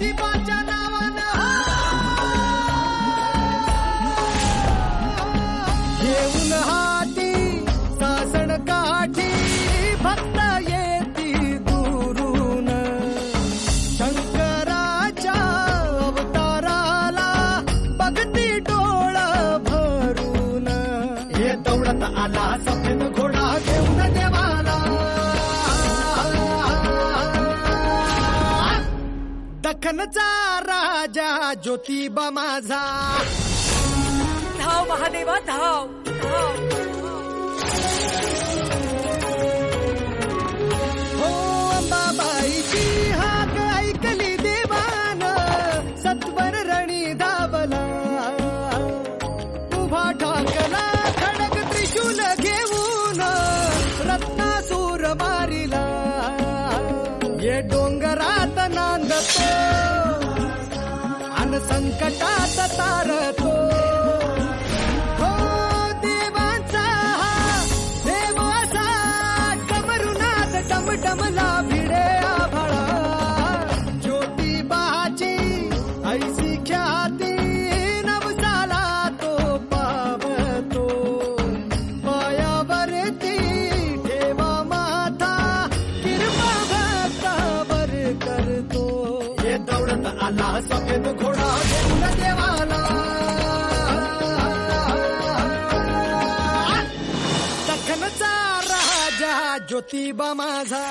ज्योतिबाच्या नावानं. घेऊन हाती सासण काठी भक्त येती दुरून. शंकराच्या अवताराला बघती डोळा भरून. हे दौडत आला दखनचा राजा ज्योतिबा माझा. धाव महादेवा धाव धाव. हो अंबाबाईची हाक ऐकली देवान सत्वर रणी धावला. उभा ठाकला खडक त्रिशूल घेऊन रत्नासूर मारिला. ये डोंगरात नांदतो. संकटात तारत आला सफेद घोडा घेऊन देवाला. दखनचा राजा ज्योतिबा माझा.